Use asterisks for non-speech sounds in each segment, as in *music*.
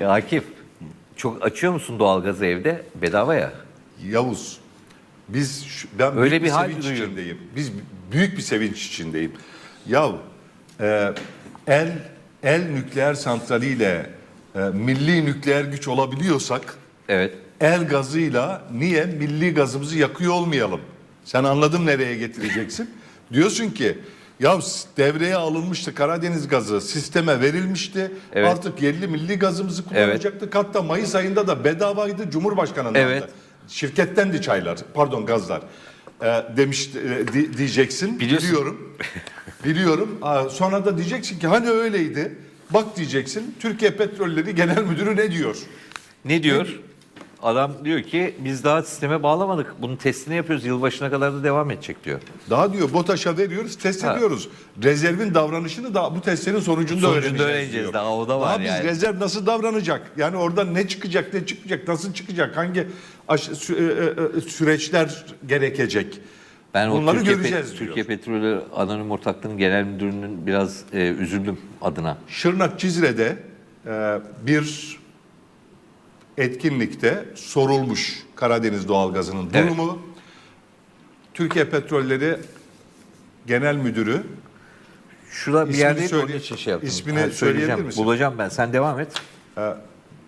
Ya Akif, çok açıyor musun doğalgazı evde? Bedava ya. Yavuz, biz şu- ben Öyle büyük bir hal sevinç duyuyorum. içindeyim. Biz büyük bir sevinç içindeyim. Ya e, el el nükleer santraliyle e, milli nükleer güç olabiliyorsak Evet. el gazıyla niye milli gazımızı yakıyor olmayalım? Sen anladım nereye getireceksin? *laughs* Diyorsun ki ya devreye alınmıştı Karadeniz gazı sisteme verilmişti. Evet. Artık yerli milli gazımızı kullanacaktık. Hatta Mayıs ayında da bedavaydı Cumhurbaşkanı'ndan Evet. da. Şirkettendi çaylar, pardon gazlar. Ee, demiş e, di- diyeceksin. Biliyorsun. Biliyorum. *laughs* Biliyorum. Aa, sonra da diyeceksin ki hani öyleydi. Bak diyeceksin. Türkiye Petrolleri Genel Müdürü ne diyor? Ne diyor? Adam diyor ki biz daha sisteme bağlamadık. Bunun testini yapıyoruz. Yılbaşına kadar da devam edecek diyor. Daha diyor BOTAŞ'a veriyoruz, test Ha. ediyoruz. Rezervin davranışını da bu testlerin sonucunda, Sonucunda öğreneceğiz, öğreneceğiz. diyor. Daha o da var biz yani. rezerv nasıl davranacak? Yani orada ne çıkacak, ne çıkmayacak, nasıl çıkacak, hangi aş- sü- e, e, e, süreçler gerekecek? Ben o Bunları Türkiye, Pe- göreceğiz diyor. Türkiye Petrolü Anonim Ortaklığı'nın genel müdürünün biraz e, üzüldüm adına. Şırnak Cizre'de e, bir etkinlikte sorulmuş Karadeniz doğalgazının Evet. durumu. Türkiye Petrolleri Genel Müdürü Şurada bir yerde söyle- için şey yaptım. ismini söyleyeceğim. söyleyebilir misin? Bulacağım ben. Sen devam et.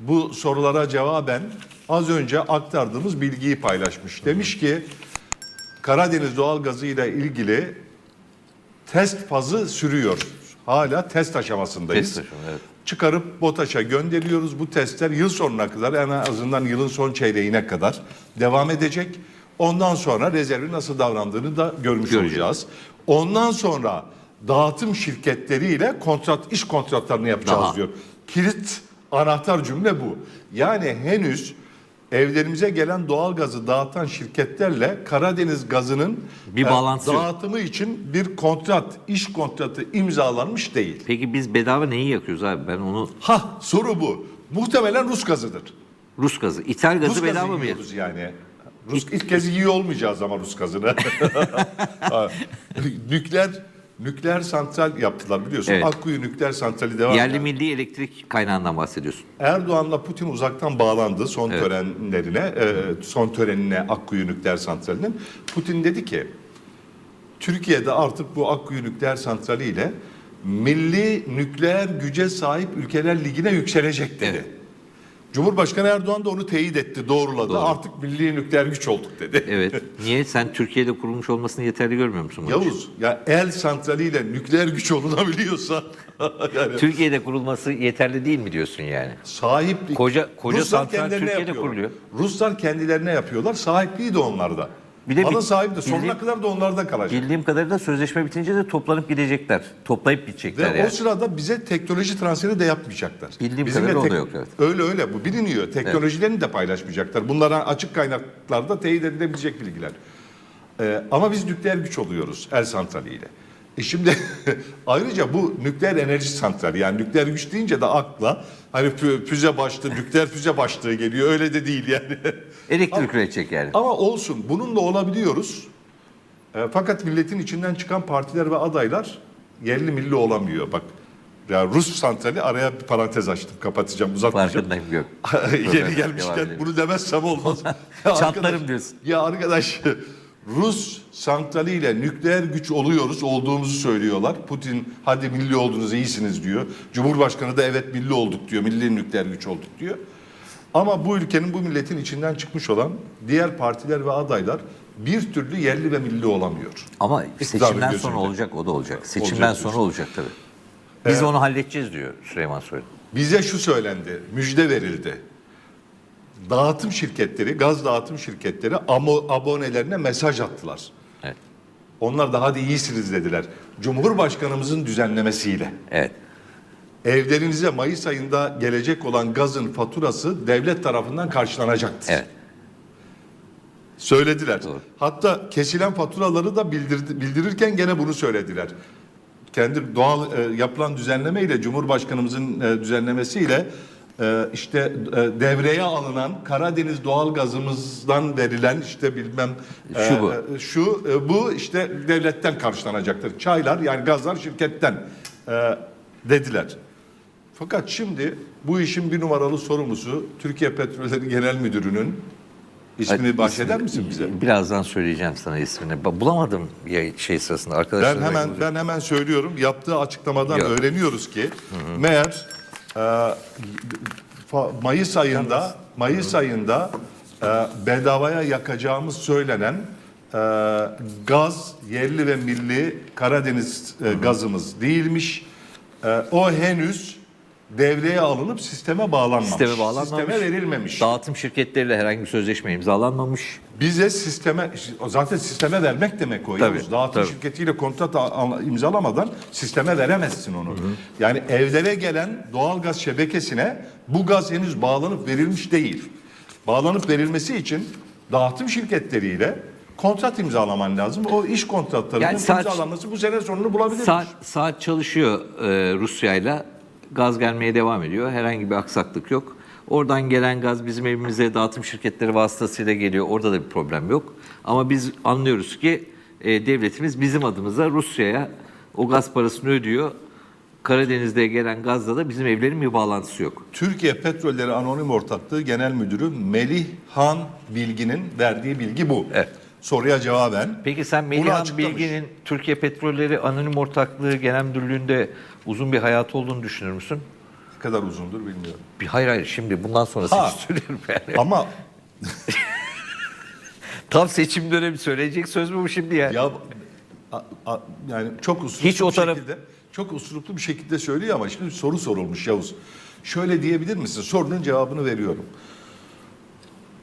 bu sorulara cevaben az önce aktardığımız bilgiyi paylaşmış. Demiş ki Karadeniz doğalgazı ile ilgili test fazı sürüyor. Hala test aşamasındayız. Test aşaması, evet. Çıkarıp BOTAŞ'a gönderiyoruz. Bu testler yıl sonuna kadar en azından yılın son çeyreğine kadar devam edecek. Ondan sonra rezervi nasıl davrandığını da görmüş Göreceğiz. olacağız. Ondan sonra dağıtım şirketleriyle kontrat iş kontratlarını yapacağız Daha. diyor. Kilit anahtar cümle bu. Yani henüz evlerimize gelen doğal gazı dağıtan şirketlerle Karadeniz gazının Bir bağlantısı yok. dağıtımı için bir kontrat, iş kontratı imzalanmış değil. Peki biz bedava neyi yakıyoruz abi? Ben onu Ha soru bu. Muhtemelen Rus gazıdır. Rus gazı. İthal gazı Rus bedava mı? yiyoruz yani. Rus ilk kez yiyor olmayacağız ama Rus gazını. *laughs* *laughs* Ha, nükleer nükleer santral yaptılar biliyorsun. Evet. Akkuyu nükleer santrali devam Yerli ediyor. milli elektrik kaynağından bahsediyorsun. Erdoğan'la Putin uzaktan bağlandı son Evet. törenlerine, e, son törenine Akkuyu nükleer santralinin. Putin dedi ki Türkiye'de artık bu Akkuyu nükleer santrali ile milli nükleer güce sahip ülkeler ligine yükselecek dedi. Evet. Cumhurbaşkanı Erdoğan da onu teyit etti, doğruladı. Doğru. Artık milli nükleer güç olduk dedi. Evet. Niye? Sen Türkiye'de kurulmuş olmasını yeterli görmüyor musun? için? Yavuz, ya el santraliyle nükleer güç olunabiliyorsa *laughs* yani Türkiye'de kurulması yeterli değil mi diyorsun yani? sahiplik. Koca- koca Ruslar santral Türkiye'de yapıyorlar. kuruluyor. Ruslar kendilerine yapıyorlar. Sahipliği de onlarda. Bir de bir- sahibi de sonuna bildiğim- kadar da onlarda kalacak. Bildiğim kadarıyla sözleşme bitince de toplanıp gidecekler. Toplayıp gidecekler Ve yani. o sırada bize teknoloji transferi de yapmayacaklar. Bildiğim Bizimle kadarıyla o da yok, evet. Öyle öyle bu biliniyor. Teknolojilerini de paylaşmayacaklar. Bunlara açık kaynaklarda teyit edilebilecek bilgiler. Ee, ama biz nükleer güç oluyoruz el santraliyle. E şimdi *laughs* ayrıca bu nükleer enerji santrali yani nükleer güç deyince de akla hani fü- füze başlığı, nükleer füze başlığı geliyor. Öyle de değil yani. *laughs* Elektrik üretecek yani. Ama olsun bununla olabiliyoruz. E, fakat milletin içinden çıkan partiler ve adaylar yerli milli olamıyor. Bak ya Rus santrali araya bir parantez açtım. Kapatacağım, uzatmayacağım. Farkındayım yok. *laughs* Devam gelmişken bunu demezsem olmaz. Ya Çatlarım arkadaş- diyorsun. Ya arkadaş Rus santraliyle nükleer güç oluyoruz, olduğumuzu söylüyorlar. Putin hadi milli oldunuz iyisiniz diyor. Cumhurbaşkanı da evet milli olduk diyor, milli nükleer güç olduk diyor. Ama bu ülkenin, bu milletin içinden çıkmış olan diğer partiler ve adaylar bir türlü yerli ve milli olamıyor. Ama İktidarın seçimden sonra olacak o da olacak. Seçimden Olacak sonra olacak tabii. Biz onu halledeceğiz diyor Süleyman Soylu. Bize şu söylendi, müjde verildi. Dağıtım şirketleri, gaz dağıtım şirketleri amo- abonelerine mesaj attılar. Evet. Onlar da hadi iyisiniz dediler. Cumhurbaşkanımızın düzenlemesiyle. Evet. Evlerinize Mayıs ayında gelecek olan gazın faturası devlet tarafından karşılanacaktır. Evet. Söylediler. Doğru. Hatta kesilen faturaları da bildirdi, bildirirken gene bunu söylediler. Kendi doğal e, yapılan düzenleme ile Cumhurbaşkanımızın e, düzenlemesiyle işte e, devreye alınan Karadeniz doğal gazımızdan verilen işte bilmem e, Şu bu. e, şu bu işte devletten karşılanacaktır. Çaylar yani gazlar şirketten dediler. Fakat şimdi bu işin bir numaralı sorumlusu Türkiye Petrolleri Genel Müdürü'nün ismini Hadi bahseder ismi- misin bize? Birazdan söyleyeceğim sana ismini. Bulamadım ya şey sırasında arkadaşlar. Ben hemen ben hemen söylüyorum. Yaptığı açıklamadan Yok. öğreniyoruz ki meğer e, fa- Mayıs ayında Mayıs ayında e, bedavaya yakacağımız söylenen e, gaz yerli ve milli Karadeniz e, gazımız değilmiş. O henüz devreye alınıp sisteme bağlanmamış. Sisteme bağlanmamış. Sisteme verilmemiş. Dağıtım şirketleriyle herhangi bir sözleşme imzalanmamış. Bize sisteme zaten sisteme vermek demek o. Tabii, Yavuz. Dağıtım tabii. şirketiyle kontrat imzalamadan sisteme veremezsin onu. Yani evlere gelen doğalgaz şebekesine bu gaz henüz bağlanıp verilmiş değil. Bağlanıp verilmesi için dağıtım şirketleriyle kontrat imzalaman lazım. O iş kontratlarının Yani saat- imzalanması bu sene sonunu bulabilir. Saat, saat çalışıyor e, Rusya'yla. Gaz gelmeye devam ediyor. Herhangi bir aksaklık yok. Oradan gelen gaz bizim evimize dağıtım şirketleri vasıtasıyla geliyor. Orada da bir problem yok. Ama biz anlıyoruz ki e, devletimiz bizim adımıza Rusya'ya o gaz parasını ödüyor. Karadeniz'de gelen gazla da bizim evlerin bir bağlantısı yok. Türkiye Petrolleri Anonim Ortaklığı Genel Müdürü Melih Han Bilgi'nin verdiği bilgi bu. Evet. Soruya cevaben. Peki sen Melihan açıklamış. Bilgi'nin Türkiye Petrolleri Anonim Ortaklığı Genel Müdürlüğü'nde uzun bir hayatı olduğunu düşünür müsün? Ne kadar uzundur bilmiyorum. Bir hayır hayır şimdi bundan sonrası Ha. için söylüyorum yani. Ama *laughs* Tam seçim dönemi söyleyecek söz mü bu şimdi ya? ya a- a- yani çok usulüplü Hiç o bir taraf- şekilde çok usulüplü bir şekilde söylüyor ama şimdi soru sorulmuş Yavuz. Şöyle diyebilir misin? Sorunun cevabını veriyorum.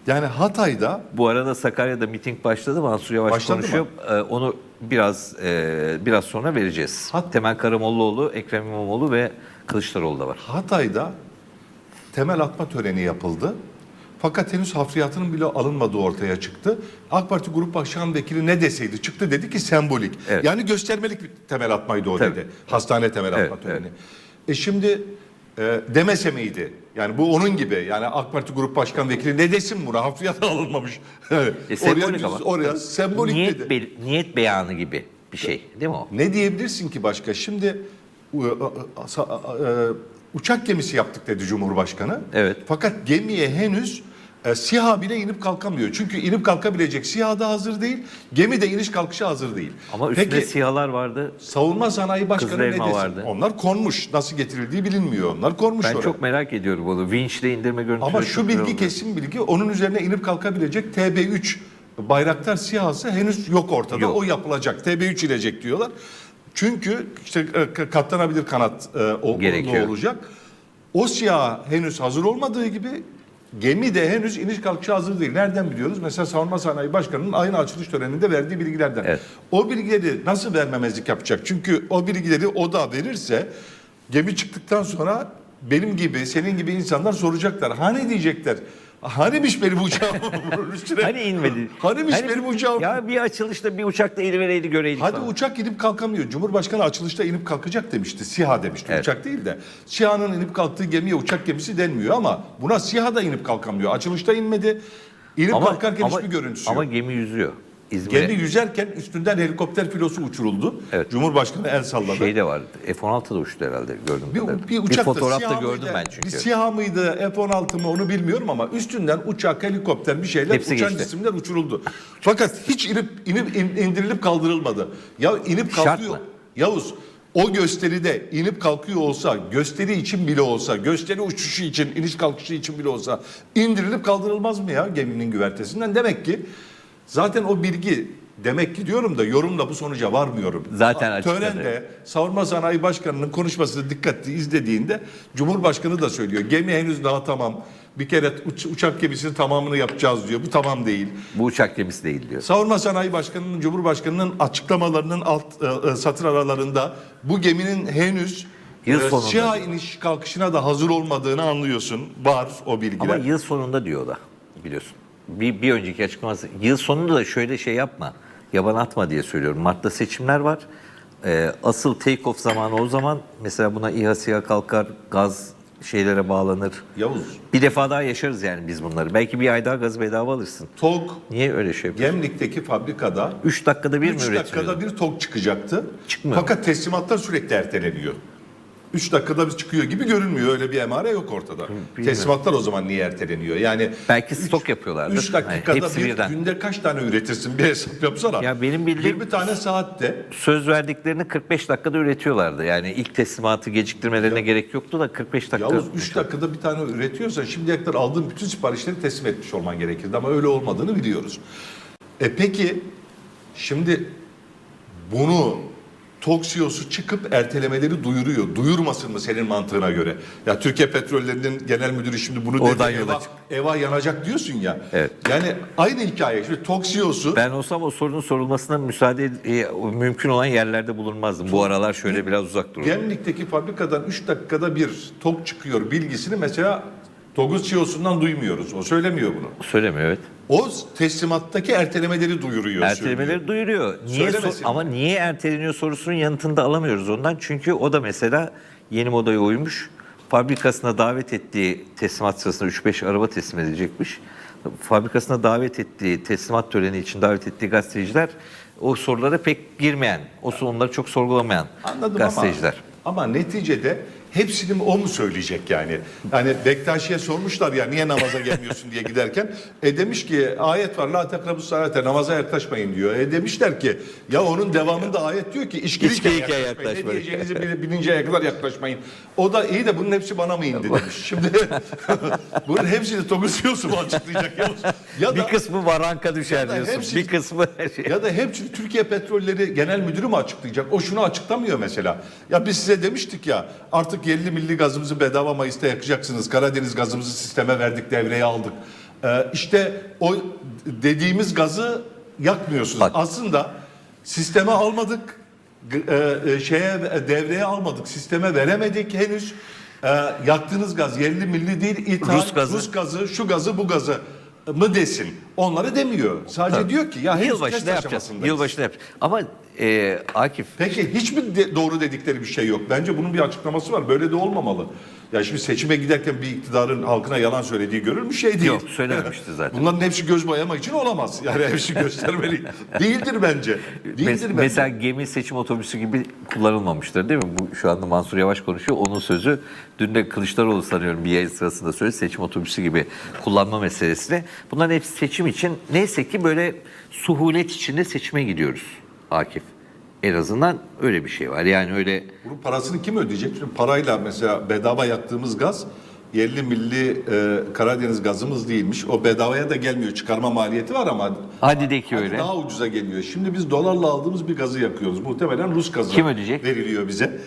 Yani Hatay'da Bu arada Sakarya'da miting başladı. Mansur Yavaş Başladı konuşuyor. Ee, onu biraz e, biraz sonra vereceğiz. Hat- Temel Karamollaoğlu, Ekrem İmamoğlu ve Kılıçdaroğlu da var. Hatay'da temel atma töreni yapıldı. Fakat henüz hafriyatının bile alınmadığı ortaya çıktı. AK Parti Grup Başkan Vekili ne deseydi çıktı dedi ki sembolik. Evet. Yani göstermelik bir temel atmaydı o Tabii. dedi. Hastane temel atma Evet, töreni. E şimdi e, demese miydi? Yani bu onun gibi. Yani AK Parti Grup Başkan Vekili ne desin buna? Hafriyat alınmamış. *laughs* E, sembolik oraya, ama. oraya sembolik niyet, dedi. be- niyet beyanı gibi bir şey değil mi o? Ne diyebilirsin ki başka? Şimdi e, uçak gemisi yaptık dedi Cumhurbaşkanı. Evet. Fakat gemiye henüz e, SİHA bile inip kalkamıyor. Çünkü inip kalkabilecek SİHA da hazır değil. Gemi de iniş kalkışa hazır değil. Ama üstünde Peki sihalar vardı. savunma sanayi başkanı ne desin? vardı. Onlar konmuş. Nasıl getirildiği bilinmiyor. Onlar konmuş Ben oraya. çok merak ediyorum onu. Vinçle indirme görüntüleri. Ama şu bilgi oldu. kesin bilgi. Onun üzerine inip kalkabilecek TB3 Bayraktar SİHA'sı henüz yok ortada. Yok. O yapılacak. TB3 ilecek diyorlar. Çünkü işte e, katlanabilir kanat e, o, Gerekiyor. olacak. O SİHA henüz hazır olmadığı gibi gemi de henüz iniş kalkışa hazır değil. Nereden biliyoruz? Mesela Savunma Sanayi Başkanı'nın aynı açılış töreninde verdiği bilgilerden. Evet. O bilgileri nasıl vermemezlik yapacak? Çünkü o bilgileri o da verirse gemi çıktıktan sonra benim gibi, senin gibi insanlar soracaklar. Hani diyecekler? Hanimiş benim uçağım? üstüne? Hani inmedi. Hanimiş Hani- benim uçağım? Ya bir açılışta bir uçakla inivereydi göreydik Hadi falan. uçak inip kalkamıyor. Cumhurbaşkanı açılışta inip kalkacak demişti. SİHA demişti. Evet. Uçak değil de. SİHA'nın inip kalktığı gemiye uçak gemisi denmiyor ama buna SİHA da inip kalkamıyor. Açılışta inmedi. İnip kalkarken hiçbir görüntüsü ama yok. gemi yüzüyor. İzmir'e. Gemi yüzerken üstünden helikopter filosu uçuruldu. Evet. Cumhurbaşkanı el salladı. Şey de vardı. F-16 da uçtu herhalde gördüm. bir, bir uçak da fotoğrafta SİHA gördüm mıydı, ben çünkü. Bir SİHA mıydı, F-16 mı onu bilmiyorum ama üstünden uçak, helikopter bir şeyler Hepsi uçan geçti. cisimler uçuruldu. Fakat hiç inip, inip in- indirilip kaldırılmadı. Ya inip Şart kalkıyor. mı? Yavuz o gösteride inip kalkıyor olsa, gösteri için bile olsa, gösteri uçuşu için, iniş kalkışı için bile olsa indirilip kaldırılmaz mı ya geminin güvertesinden? Demek ki zaten o bilgi demek ki diyorum da yorumla bu sonuca varmıyorum. Zaten açıkladı. Törende Savunma Sanayi Başkanı'nın konuşmasını dikkatli izlediğinde Cumhurbaşkanı da söylüyor. Gemi henüz daha tamam. Bir kere uç- uçak gemisinin tamamını yapacağız diyor. Bu tamam değil. Bu uçak gemisi değil diyor. Savunma Sanayi Başkanı'nın, Cumhurbaşkanı'nın açıklamalarının alt e, e, satır aralarında bu geminin henüz Yıl e, sonunda. İniş kalkışına da hazır olmadığını anlıyorsun. Var o bilgiler. Ama yıl sonunda diyor da biliyorsun. Bir, bir önceki açıklaması. Yıl sonunda da şöyle şey yapma. Yaban atma diye söylüyorum. Mart'ta seçimler var. Ee, asıl take off zamanı o zaman. Mesela buna İHA SİHA kalkar, gaz şeylere bağlanır. Yavuz, Bir defa daha yaşarız yani biz bunları. Belki bir ay daha gaz bedava alırsın. TOG Niye öyle şey yapıyorsun? Gemlik'teki fabrikada 3 dakikada bir mi 3 üretiliyor? dakikada bir TOG çıkacaktı. Çıkmıyor. Fakat teslimatlar sürekli erteleniyor. 3 dakikada bir çıkıyor gibi görünmüyor. Öyle bir emare yok ortada. Teslimatlar o zaman niye erteleniyor? Yani Belki stok yapıyorlardır. 3 dakikada Yani bir birden. günde kaç tane üretirsin bir hesap yapsana. Ya benim bildiğim- 20 tane saatte Söz verdiklerini 45 dakikada üretiyorlardı. Yani ilk teslimatı geciktirmelerine gerek yoktu da 45 dakika. Yavuz 3 dakikada bir tane üretiyorsan şimdiye kadar aldığın bütün siparişleri teslim etmiş olman gerekirdi ama öyle olmadığını biliyoruz. E peki şimdi bunu Toksiyosu çıkıp ertelemeleri duyuruyor. Duyurmasın mı senin mantığına göre? Ya Türkiye Petrolleri'nin genel müdürü şimdi bunu Oradan dedi. yola Eva, çık. Eva yanacak diyorsun ya. Evet. Yani aynı hikaye. Şimdi Toksiyosu Ben olsam o sorunun sorulmasına müsaade e, mümkün olan yerlerde bulunmazdım. Bu aralar şöyle biraz uzak durun. Gemlik'teki fabrikadan 3 dakikada bir tok çıkıyor bilgisini mesela Toguz CEO'sundan duymuyoruz. O söylemiyor bunu. Söylemiyor evet. O teslimattaki ertelemeleri duyuruyor. Ertelemeleri söylüyor. duyuruyor. Niye Söylemesin ama niye erteleniyor sorusunun yanıtını da alamıyoruz ondan. Çünkü o da mesela yeni modaya uymuş. Fabrikasına davet ettiği teslimat sırasında 3-5 araba teslim edecekmiş. Fabrikasına davet ettiği teslimat töreni için davet ettiği gazeteciler o sorulara pek girmeyen, o sorunları çok sorgulamayan Anladım gazeteciler. ama ama neticede hepsini o mu söyleyecek yani? Yani Bektaşi'ye sormuşlar ya niye namaza gelmiyorsun diye giderken. E demiş ki ayet var la tekrabus salate namaza yaklaşmayın diyor. E demişler ki ya onun devamında ayet diyor ki içkiliyken İçkiliyken yaklaşmayın. Ne yaklaşmayın. diyeceğinizi bil- bilinceye kadar yaklaşmayın. O da iyi de bunun hepsi bana mı indi demiş. Şimdi *laughs* bunun hepsini Togusiyosu mu açıklayacak? Yavuz? Ya Bir da- kısmı varanka düşer da diyorsun. hepsi- Bir kısmı şey. ya da hepsini Türkiye Petrolleri Genel Müdürü mü açıklayacak? O şunu açıklamıyor mesela. Ya biz size demiştik ya artık yerli milli gazımızı bedava Mayıs'ta yakacaksınız. Karadeniz gazımızı sisteme verdik, devreye aldık. Ee, işte o dediğimiz gazı yakmıyorsunuz. Bak. Aslında sisteme almadık, e, e, şeye devreye almadık, sisteme veremedik henüz. Ee, yaktığınız gaz yerli milli değil, ithal, Rus gazı. Rus gazı, şu gazı, bu gazı mı desin. Onları demiyor. Sadece Tabii. diyor ki ya henüz Yılbaşında yapacağız. Yılbaşında yapacağız. Ama e, Akif Peki hiç mi de- doğru dedikleri bir şey yok? Bence bunun bir açıklaması var. Böyle de olmamalı. Ya şimdi seçime giderken bir iktidarın halkına yalan söylediği görülmüş şey değil. Yok, söylememişti zaten. *laughs* Bunların hepsi göz boyama için olamaz. Yani hepsi göstermeli. *laughs* Değildir bence. Değildir Mes- bence. mesela gemi seçim otobüsü gibi kullanılmamıştır değil mi? Bu şu anda Mansur Yavaş konuşuyor. Onun sözü dün de Kılıçdaroğlu sanıyorum bir yayın sırasında söyledi. Seçim otobüsü gibi kullanma meselesini. Bunların hepsi seçim için neyse ki böyle suhulet içinde seçime gidiyoruz Akif. En azından öyle bir şey var. Yani öyle Bunun parasını kim ödeyecek? Şimdi parayla mesela bedava yaktığımız gaz yerli milli e, Karadeniz gazımız değilmiş. O bedavaya da gelmiyor. Çıkarma maliyeti var ama hadi de ki öyle. Daha ucuza geliyor. Şimdi biz dolarla aldığımız bir gazı yakıyoruz. Muhtemelen Rus gazı Kim ödeyecek? veriliyor bize. *laughs*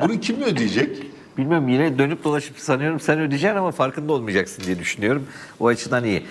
Bunu kim ödeyecek? Bilmiyorum yine dönüp dolaşıp sanıyorum sen ödeyeceksin ama farkında olmayacaksın diye düşünüyorum. O açıdan iyi.